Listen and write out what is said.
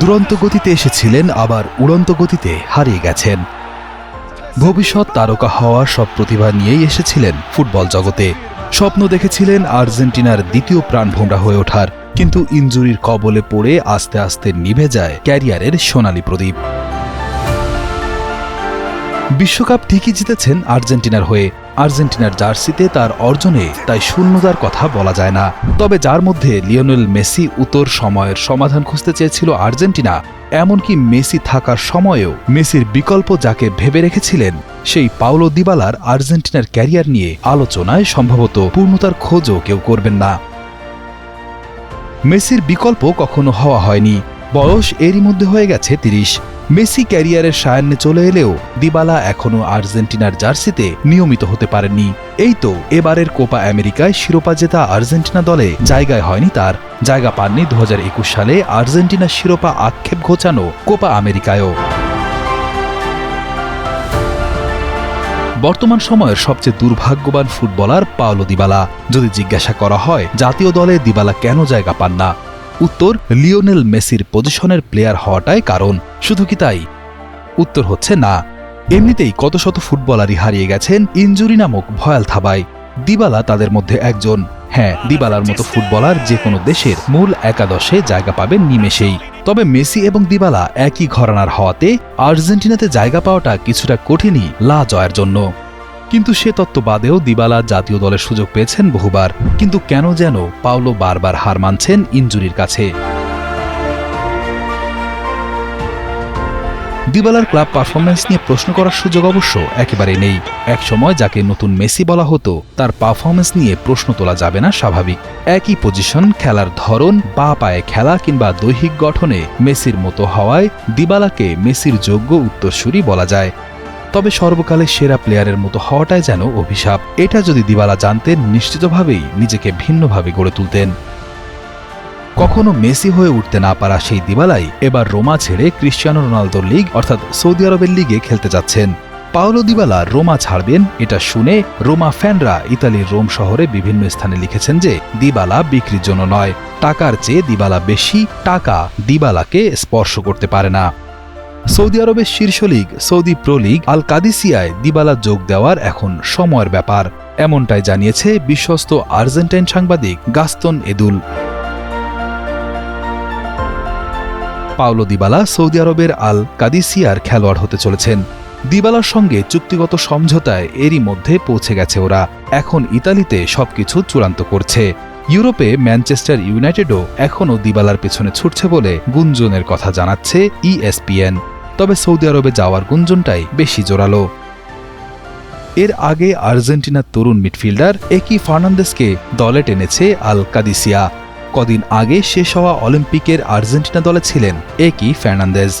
দুরন্ত গতিতে এসেছিলেন, আবার উড়ন্ত গতিতে হারিয়ে গেছেন। ভবিষ্যৎ তারকা হওয়ার সব প্রতিভা নিয়েই এসেছিলেন ফুটবল জগতে। স্বপ্ন দেখেছিলেন আর্জেন্টিনার দ্বিতীয় প্রাণভোমরা হয়ে ওঠার, কিন্তু ইঞ্জুরির কবলে পড়ে আস্তে আস্তে নিভে যায় ক্যারিয়ারের সোনালী প্রদীপ। বিশ্বকাপ ঠিকই জিতেছেন আর্জেন্টিনার হয়ে। আর্জেন্টিনার জার্সিতে তার অর্জনে তাই শূন্যতার কথা বলা যায় না। তবে যার মধ্যে লিওনেল মেসি উত্তর সময়ের সমাধান খুঁজতে চেয়েছিল আর্জেন্টিনা, এমনকি মেসি থাকার সময়েও মেসির বিকল্প যাকে ভেবে রেখেছিলেন, সেই পাওলো দিবালার আর্জেন্টিনার ক্যারিয়ার নিয়ে আলোচনায় সম্ভবত পূর্ণতার খোঁজও কেউ করবেন না। মেসির বিকল্প কখনো হওয়া হয়নি। বয়স এরই মধ্যে হয়ে গেছে তিরিশ। মেসি ক্যারিয়ারের সায়ান্নে চলে এলেও দিবালা এখনও আর্জেন্টিনার জার্সিতে নিয়মিত হতে পারেননি। এই তো এবারের কোপা আমেরিকায় শিরোপা জেতা আর্জেন্টিনা দলে জায়গায় হয়নি তার। জায়গা পাননি দু হাজার একুশ সালে আর্জেন্টিনার শিরোপা আক্ষেপ ঘোচানো কোপা আমেরিকায়ও। বর্তমান সময়ের সবচেয়ে দুর্ভাগ্যবান ফুটবলার পাওলো দিবালা। যদি জিজ্ঞাসা করা হয় জাতীয় দলে দিবালা কেন জায়গা পান না উত্তর লিওনেল মেসির পজিশনের প্লেয়ার হওয়াটাই কারণ। শুধু কি তাই? উত্তর হচ্ছে না। এমনিতেই কত শত ফুটবলারই হারিয়ে গেছেন ইনজুরি নামক ভয়াল থাবায়। দিবালা তাদের মধ্যে একজন। হ্যাঁ দিবালার মতো ফুটবলার যে কোনো দেশের মূল একাদশে জায়গা পাবেন নিমেষেই। তবে মেসি এবং দিবালা একই ঘরানার হওয়াতে আর্জেন্টিনাতে জায়গা পাওয়াটা কিছুটা কঠিনই লা জয়ের জন্য। কিন্তু সে তত্ত্ব বাদেও দিবালা জাতীয় দলের সুযোগ পেয়েছেন বহুবার। কিন্তু কেন যেন পাওলো বারবার হার মানছেন ইনজুরির কাছে। দিবালার ক্লাব পারফরমেন্স নিয়ে প্রশ্ন করার সুযোগ অবশ্য একেবারে নেই। একসময় যাকে নতুন মেসি বলা হতো, তার পারফরমেন্স নিয়ে প্রশ্ন তোলা যাবে না স্বাভাবিক। একই পজিশন, খেলার ধরন বা পায়ে খেলা কিংবা দৈহিক গঠনে মেসির মতো হওয়ায় দিবালাকে মেসির যোগ্য উত্তরসূরি বলা যায়। তবে সর্বকালের সেরা প্লেয়ারের মতো হওয়াটাই যেন অভিশাপ। এটা যদি দিবালা জানতেন, নিশ্চিতভাবেই নিজেকে ভিন্নভাবে গড়ে তুলতেন। কখনো মেসি হয়ে উঠতে না পারা সেই দিবালাই এবার রোমা ছেড়ে ক্রিশ্চিয়ানো রোনালদোর লিগ, অর্থাৎ সৌদি আরবের লিগে খেলতে যাচ্ছেন। পাওলো দিবালা রোমা ছাড়বেন, এটা শুনে রোমা ফ্যানরা ইতালির রোম শহরে বিভিন্ন স্থানে লিখেছেন যে, দিবালা বিক্রির জন্য নয়, টাকার চেয়ে দিবালা বেশি, টাকা দিবালাকে স্পর্শ করতে পারে না। সৌদি আরবের শীর্ষ league, Saudi pro league Al কাদিসিয়ায় Dybala যোগ দেওয়ার এখন সময়ের ব্যাপার। এমনটাই জানিয়েছে বিশ্বস্ত আর্জেন্টাইন সাংবাদিক Gaston Edul. Paulo Dybala Saudi আরবের আল কাদিসিয়ার খেলোয়াড় হতে চলেছেন। দিবালার সঙ্গে চুক্তিগত সমঝোতায় এরই মধ্যে পৌঁছে গেছে ওরা। এখন ইতালিতে সবকিছু চূড়ান্ত করছে। ইউরোপে ম্যানচেস্টার ইউনাইটেডও এখনও দিবালার পেছনে ছুটছে বলে গুঞ্জনের কথা জানাচ্ছে ইএসপিএন। তবে সৌদি আরবে যাওয়ার গুঞ্জনটাই বেশি জোরালো। এর আগে আর্জেন্টিনার তরুণ মিডফিল্ডার একই ফার্নান্দেসকে দলে টেনেছে আল কাদিসিয়া কদিন আগে শেষ হওয়া অলিম্পিকের আর্জেন্টিনা দলে ছিলেন একই ফার্নান্দেজ।